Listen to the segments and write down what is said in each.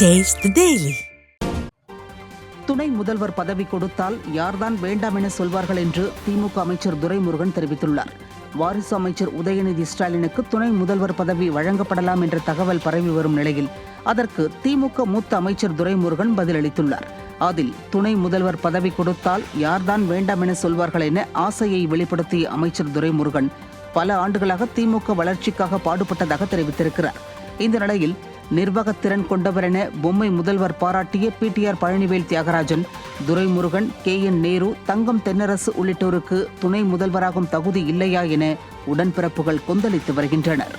Taste daily துணை முதல்வர் பதவி கொடுத்தால் யார்தான் வேண்டாம் என சொல்வார்கள் என்று திமுக அமைச்சர் துரைமுருகன் தெரிவித்துள்ளார். வாரிசு அமைச்சர் உதயநிதி ஸ்டாலினுக்கு துணை முதல்வர் பதவி வழங்கப்படலாம் என்ற தகவல் பரவி வரும் நிலையில் அதற்கு திமுக மூத்த அமைச்சர் துரைமுருகன் பதிலளித்துள்ளார். அதில் துணை முதல்வர் பதவி கொடுத்தால் யார்தான் வேண்டாம் என சொல்வார்கள் என ஆசையை வெளிப்படுத்திய அமைச்சர் துரைமுருகன் பல ஆண்டுகளாக திமுக வளர்ச்சிக்காக பாடுபட்டதாக தெரிவித்திருக்கிறார். இந்த நிலையில் நிர்வாகத்திறன் கொண்டவர் என பொம்மை முதல்வர் பாராட்டிய PTR Palanivel Thiagarajan. Duraimurugan K N Nehru Thangam Thennarasu உள்ளிட்டோருக்கு துணை முதல்வராகும் தகுதி இல்லையா என உடன்பிறப்புகள் கொந்தளித்து வருகின்றனர்.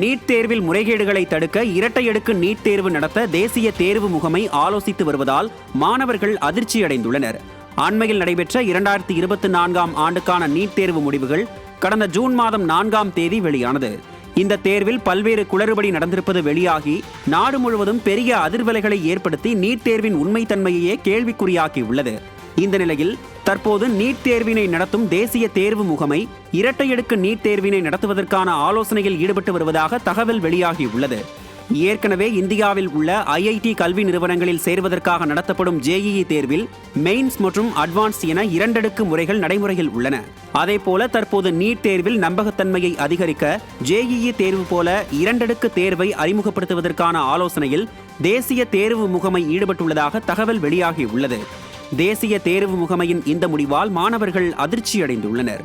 நீட் தேர்வில் முறைகேடுகளை தடுக்க இரட்டை அடுக்கு நீட் தேர்வு நடத்த தேசிய தேர்வு முகமை ஆலோசித்து வருவதால் மாணவர்கள் அதிர்ச்சியடைந்துள்ளனர். அண்மையில் நடைபெற்ற இரண்டாயிரத்தி இருபத்தி நான்காம் ஆண்டுக்கான நீட் தேர்வு முடிவுகள் கடந்த ஜூன் மாதம் நான்காம் தேதி வெளியானது. இந்த தேர்வில் பல்வேறு குளறுபடி நடந்திருப்பது வெளியாகி நாடு முழுவதும் பெரிய அதிர்வலைகளை ஏற்படுத்தி நீட் தேர்வின் உண்மைத்தன்மையையே கேள்விக்குறியாக்கியுள்ளது. இந்த நிலையில் தற்போது நீட் தேர்வினை நடத்தும் தேசிய தேர்வு முகமை இரட்டை அடுக்கு நீட் தேர்வினை நடத்துவதற்கான ஆலோசனையில் ஈடுபட்டு வருவதாக தகவல் வெளியாகியுள்ளது. ஏற்கனவே இந்தியாவில் உள்ள ஐஐடி கல்வி நிறுவனங்களில் சேர்வதற்காக நடத்தப்படும் ஜேஇஇ தேர்வில் மெயின்ஸ் மற்றும் அட்வான்ஸ் என இரண்டடுக்கு முறைகள் நடைமுறையில் உள்ளன. அதேபோல தற்போது நீட் தேர்வில் நம்பகத்தன்மையை அதிகரிக்க ஜேஇஇ தேர்வு போல இரண்டடுக்கு தேர்வை அறிமுகப்படுத்துவதற்கான ஆலோசனையில் தேசிய தேர்வு முகமை ஈடுபட்டுள்ளதாக தகவல் வெளியாகியுள்ளது தேசிய தேர்வு முகமையின் இந்த முடிவால் மாணவர்கள் அதிர்ச்சியடைந்துள்ளனர்.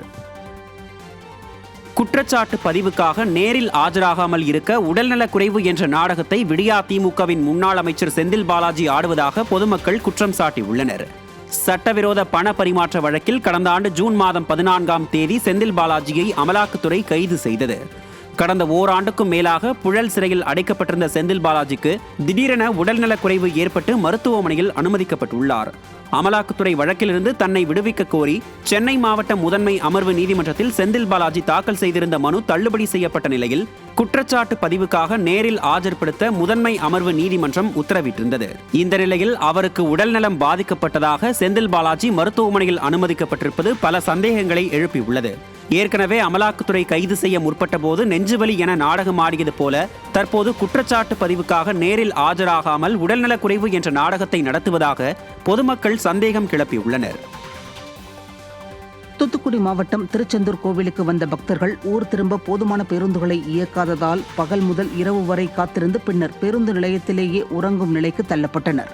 குற்றச்சாட்டு பதிவுக்காக நேரில் ஆஜராகாமல் இருக்க உடல்நலக் குறைவு என்ற நாடகத்தை விடியா திமுகவின் முன்னாள் அமைச்சர் செந்தில் பாலாஜி ஆடுவதாக பொதுமக்கள் குற்றம் சாட்டியுள்ளனர். சட்டவிரோத பண பரிமாற்ற வழக்கில் கடந்த ஆண்டு ஜூன் மாதம் பதினான்காம் தேதி செந்தில் பாலாஜியை அமலாக்கத்துறை கைது செய்தது. கடந்த ஓராண்டுக்கும் மேலாக புழல் சிறையில் அடைக்கப்பட்டிருந்த செந்தில் பாலாஜிக்கு திடீரென உடல்நலக் குறைவு ஏற்பட்டு மருத்துவமனையில் அனுமதிக்கப்பட்டுள்ளார். அமலாக்கத்துறை வழக்கிலிருந்து தன்னை விடுவிக்க கோரி சென்னை மாவட்ட முதன்மை அமர்வு நீதிமன்றத்தில் செந்தில் பாலாஜி தாக்கல் செய்திருந்த மனு தள்ளுபடி செய்யப்பட்ட நிலையில் குற்றச்சாட்டு பதிவுக்காக நேரில் ஆஜர்படுத்த முதன்மை அமர்வு நீதிமன்றம் உத்தரவிட்டிருந்தது. இந்த நிலையில் அவருக்கு உடல்நலம் பாதிக்கப்பட்டதாக செந்தில் பாலாஜி மருத்துவமனையில் அனுமதிக்கப்பட்டிருப்பது பல சந்தேகங்களை எழுப்பியுள்ளது. ஏற்கனவே அமலாக்கத்துறை கைது செய்ய முற்பட்ட போது நெஞ்சுவலி என நாடகம் ஆடியது போல தற்போது குற்றச்சாட்டு பதிவுக்காக நேரில் ஆஜராகாமல் உடல்நலக் குறைவு என்ற நாடகத்தை நடத்துவதாக பொதுமக்கள் சந்தேகம் கிளப்பியுள்ளனர் தூத்துக்குடி மாவட்டம் திருச்செந்தூர் கோவிலுக்கு வந்த பக்தர்கள் ஊர் திரும்ப போதுமான பேருந்துகளை இயக்காததால் பகல் முதல் இரவு வரை காத்திருந்து பின்னர் பேருந்து நிலையத்திலேயே உறங்கும் நிலைக்கு தள்ளப்பட்டனர்.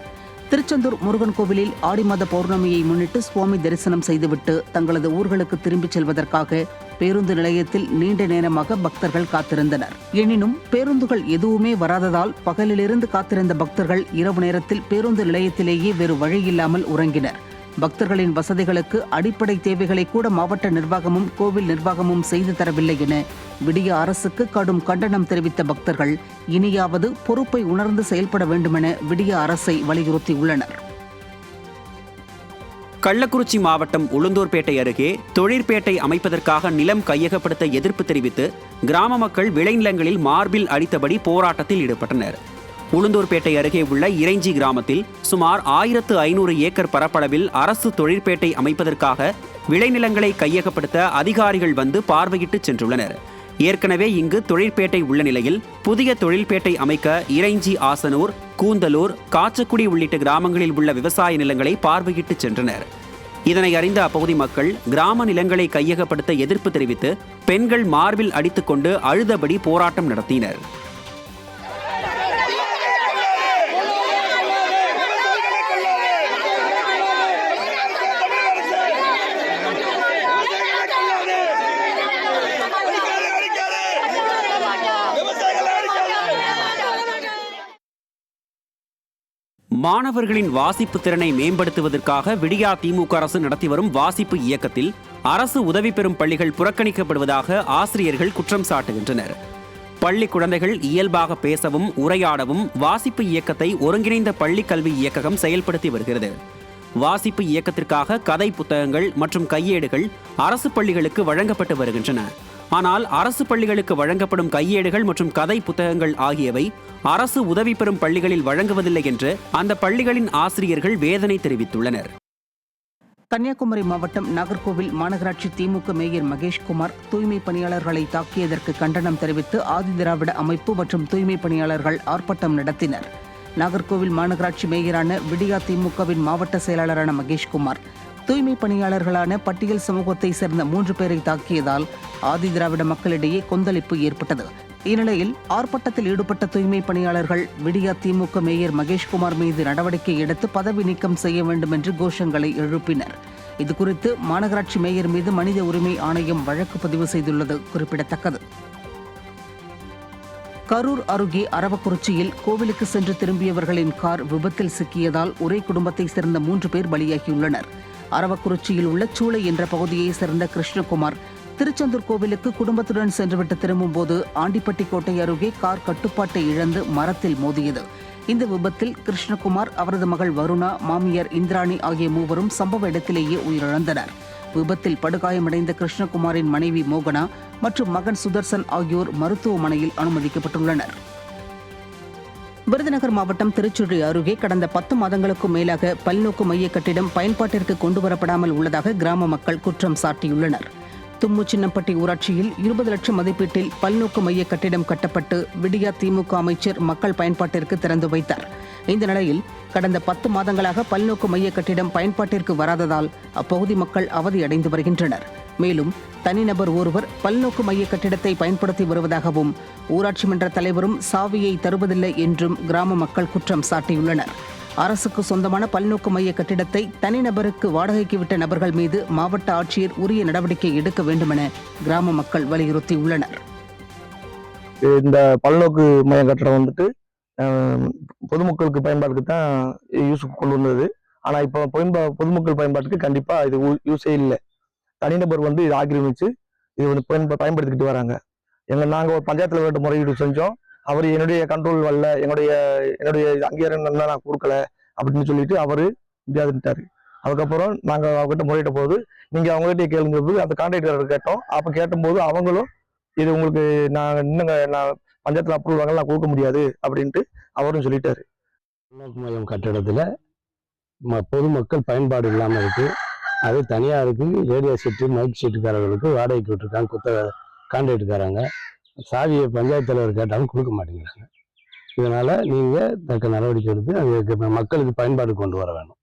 திருச்செந்தூர் முருகன் கோவிலில் ஆடி மாத பௌர்ணமியை முன்னிட்டு சுவாமி தரிசனம் செய்துவிட்டு தங்களது ஊர்களுக்கு திரும்பிச் செல்வதற்காக பேருந்து நிலையத்தில் நீண்ட நேரமாக பக்தர்கள் காத்திருந்தனர். எனினும் பேருந்துகள் எதுவுமே வராததால் பகலிலிருந்து காத்திருந்த பக்தர்கள் இரவு நேரத்தில் பேருந்து நிலையத்திலேயே வேறு வழியில்லாமல் உறங்கினர். பக்தர்களின் வசதிகளுக்கு அடிப்படை தேவைகளை கூட மாவட்ட நிர்வாகமும் கோவில் நிர்வாகமும் செய்து தரவில்லை என விடிய அரசுக்கு கடும் கண்டனம் தெரிவித்த பக்தர்கள் இனியாவது பொறுப்பை உணர்ந்து செயல்பட வேண்டுமென விடிய அரசை வலியுறுத்தியுள்ளனர். கள்ளக்குறிச்சி மாவட்டம் உளுந்தூர்பேட்டை அருகே தொழிற்பேட்டை அமைப்பதற்காக நிலம் கையகப்படுத்த எதிர்ப்பு தெரிவித்து கிராம மக்கள் விளைநிலங்களில் மார்பில் அடித்தபடி போராட்டத்தில் ஈடுபட்டனர். உளுந்தூர்பேட்டை அருகே உள்ள இறைஞ்சி கிராமத்தில் சுமார் ஆயிரத்து ஐநூறு ஏக்கர் பரப்பளவில் அரசு தொழிற்பேட்டை அமைப்பதற்காக விளைநிலங்களை கையகப்படுத்த அதிகாரிகள் வந்து பார்வையிட்டு சென்றுள்ளனர். ஏற்கனவே இங்கு தொழிற்பேட்டை உள்ள நிலையில் புதிய தொழிற்பேட்டை அமைக்க இறைஞ்சி ஆசனூர் கூந்தலூர் காச்சக்குடி உள்ளிட்ட கிராமங்களில் உள்ள விவசாய நிலங்களை பார்வையிட்டு சென்றனர். இதனை அறிந்த அப்பகுதி மக்கள் கிராம நிலங்களை கையகப்படுத்த எதிர்ப்பு தெரிவித்து பெண்கள் மார்பில் அடித்துக்கொண்டு அழுதபடி போராட்டம் நடத்தினர். மாணவர்களின் வாசிப்பு திறனை மேம்படுத்துவதற்காக விடியா திமுக அரசு நடத்தி வரும் வாசிப்பு இயக்கத்தில் அரசு உதவி பெறும் பள்ளிகள் புறக்கணிக்கப்படுவதாக ஆசிரியர்கள் குற்றம் சாட்டுகின்றனர். பள்ளி குழந்தைகள் இயல்பாக பேசவும் உரையாடவும் வாசிப்பு இயக்கத்தை ஒருங்கிணைந்த பள்ளி கல்வி இயக்ககம் செயல்படுத்தி வருகிறது. வாசிப்பு இயக்கத்திற்காக கதை புத்தகங்கள் மற்றும் கையேடுகள் அரசு பள்ளிகளுக்கு வழங்கப்பட்டு வருகின்றன. ஆனால் அரசு பள்ளிகளுக்கு வழங்கப்படும் கையேடுகள் மற்றும் கதை புத்தகங்கள் ஆகியவை அரசு உதவி பெறும் பள்ளிகளில் வழங்குவதில்லை என்று அந்த பள்ளிகளின் ஆசிரியர்கள் வேதனை தெரிவித்துள்ளனர். கன்னியாகுமரி மாவட்டம் நாகர்கோவில் மாநகராட்சி திமுக மேயர் மகேஷ்குமார் தூய்மை பணியாளர்களை தாக்கியதற்கு கண்டனம் தெரிவித்து ஆதிதிராவிட அமைப்பு மற்றும் தூய்மை பணியாளர்கள் ஆர்ப்பாட்டம் நடத்தினர். நாகர்கோவில் மாநகராட்சி மேயரான விடியா திமுகவின் மாவட்ட செயலாளரான மகேஷ்குமார் தூய்மை பணியாளர்களான பட்டியல் சமூகத்தை சேர்ந்த மூன்று பேரை தாக்கியதால் ஆதிதிராவிட மக்களிடையே கொந்தளிப்பு ஏற்பட்டது. இந்நிலையில் ஆர்ப்பாட்டத்தில் ஈடுபட்ட தூய்மை பணியாளர்கள் விடியா திமுக மேயர் மகேஷ்குமார் மீது நடவடிக்கை எடுத்து பதவி நீக்கம் செய்ய வேண்டும் என்று கோஷங்களை எழுப்பினர். இதுகுறித்து மாநகராட்சி மேயர் மீது மனித உரிமை ஆணையம் வழக்கு பதிவு செய்துள்ளது குறிப்பிடத்தக்கது. கரூர் அருகே அரவக்குறிச்சியில் கோவிலுக்கு சென்று திரும்பியவர்களின் கார் விபத்தில் சிக்கியதால் ஒரே குடும்பத்தைச் சேர்ந்த மூன்று பேர் பலியாகியுள்ளனர். அரவக்குறிச்சியில் உள்ள சூளை என்ற பகுதியைச் சேர்ந்த கிருஷ்ணகுமார் திருச்செந்தூர் கோவிலுக்கு குடும்பத்துடன் சென்றுவிட்டு திரும்பும்போது ஆண்டிப்பட்டி கோட்டை அருகே கார் கட்டுப்பாட்டை இழந்து மரத்தில் மோதியது. இந்த விபத்தில் கிருஷ்ணகுமார் அவரது மகள் வருணா மாமியார் இந்திராணி ஆகிய மூவரும் சம்பவ இடத்திலேயே உயிரிழந்தனர். விபத்தில் படுகாயமடைந்த கிருஷ்ணகுமாரின் மனைவி மோகனா மற்றும் மகன் சுதர்சன் ஆகியோர் மருத்துவமனையில் அனுமதிக்கப்பட்டுள்ளனர். விருதுநகர் மாவட்டம் திருச்சுழி அருகே கடந்த பத்து மாதங்களுக்கும் மேலாக பல்நோக்கு மைய கட்டிடம் பயன்பாட்டிற்கு கொண்டுவரப்படாமல் உள்ளதாக கிராம மக்கள் குற்றம் சாட்டியுள்ளனர். தும்மு சின்னப்பட்டி ஊராட்சியில் இருபது லட்சம் மதிப்பீட்டில் பல்நோக்கு மைய கட்டிடம் கட்டப்பட்டு விடியா திமுக அமைச்சர் மக்கள் பயன்பாட்டிற்கு திறந்து வைத்தார். இந்த நிலையில் கடந்த பத்து மாதங்களாக பல்நோக்கு மைய கட்டிடம் பயன்பாட்டிற்கு வராததால் அப்பகுதி மக்கள் அவதியடைந்து வருகின்றனர். மேலும் தனிநபர் ஒருவர் பல்நோக்கு மைய கட்டிடத்தை பயன்படுத்தி வருவதாகவும் ஊராட்சி மன்ற தலைவரும் சாவியை தருவதில்லை என்றும் கிராம மக்கள் குற்றம் சாட்டியுள்ளனர். அரசுக்கு சொந்தமான பல்நோக்கு மைய கட்டிடத்தை தனிநபருக்கு வாடகைக்கு விட்ட நபர்கள் மீது மாவட்ட ஆட்சியர் உரிய நடவடிக்கை எடுக்க வேண்டுமென கிராம மக்கள் வலியுறுத்தியுள்ளனர். இந்த பல்நோக்கு மைய கட்டடம் வந்துட்டு பொதுமக்களுக்கு பயன்பாட்டுக்கு தான் யூஸ் கொண்டு வந்தது. ஆனால் இப்போ பொதுமக்கள் பயன்பாட்டுக்கு கண்டிப்பாக இது யூஸே இல்லை. தனிநபர் வந்து இது ஆக்கிரமிச்சு இது வந்து பயன்படுத்திக்கிட்டு வராங்க. எங்க நாங்க ஒரு பஞ்சாயத்தில் தலைவர்கிட்ட முறையீடு செஞ்சோம். அவர் என்னுடைய கண்ட்ரோல் வரல என்னுடைய என்னுடைய அங்கீகாரம் நல்லா நான் கொடுக்கல அப்படின்னு சொல்லிட்டு அவரு முடியாதுட்டாரு அதுக்கப்புறம் நாங்க அவங்ககிட்ட முறையிட்ட போது நீங்க அவங்ககிட்ட கேளுங்க போது அந்த கான்ட்ராக்டர் கேட்டோம். அப்ப கேட்டும்போது அவங்களும் இது உங்களுக்கு நான் இன்னுங்க நான் பஞ்சாயத்துல அப்ரூவல் வாங்கலாம் நான் கொடுக்க முடியாது அப்படின்ட்டு அவரும் சொல்லிட்டாரு. மையம் கட்டடத்தில் பொதுமக்கள் பயன்பாடு இல்லாமல் இருக்கு. அது தனியாருக்கு ரேடியோ சீட்டு மைக் சீட்டுக்காரர்களுக்கு வாடகைக்கு விட்டுருக்காங்க. குத்த கான்ட்ராக்டுக்காரங்க சாவியை பஞ்சாயத்து தலைவர் கேட்டாலும் கொடுக்க மாட்டேங்கிறாங்க. இதனால் நீங்கள் தக்க நடவடிக்கை எடுத்து அது மக்களுக்கு பயன்பாடு கொண்டு வர வேணும்.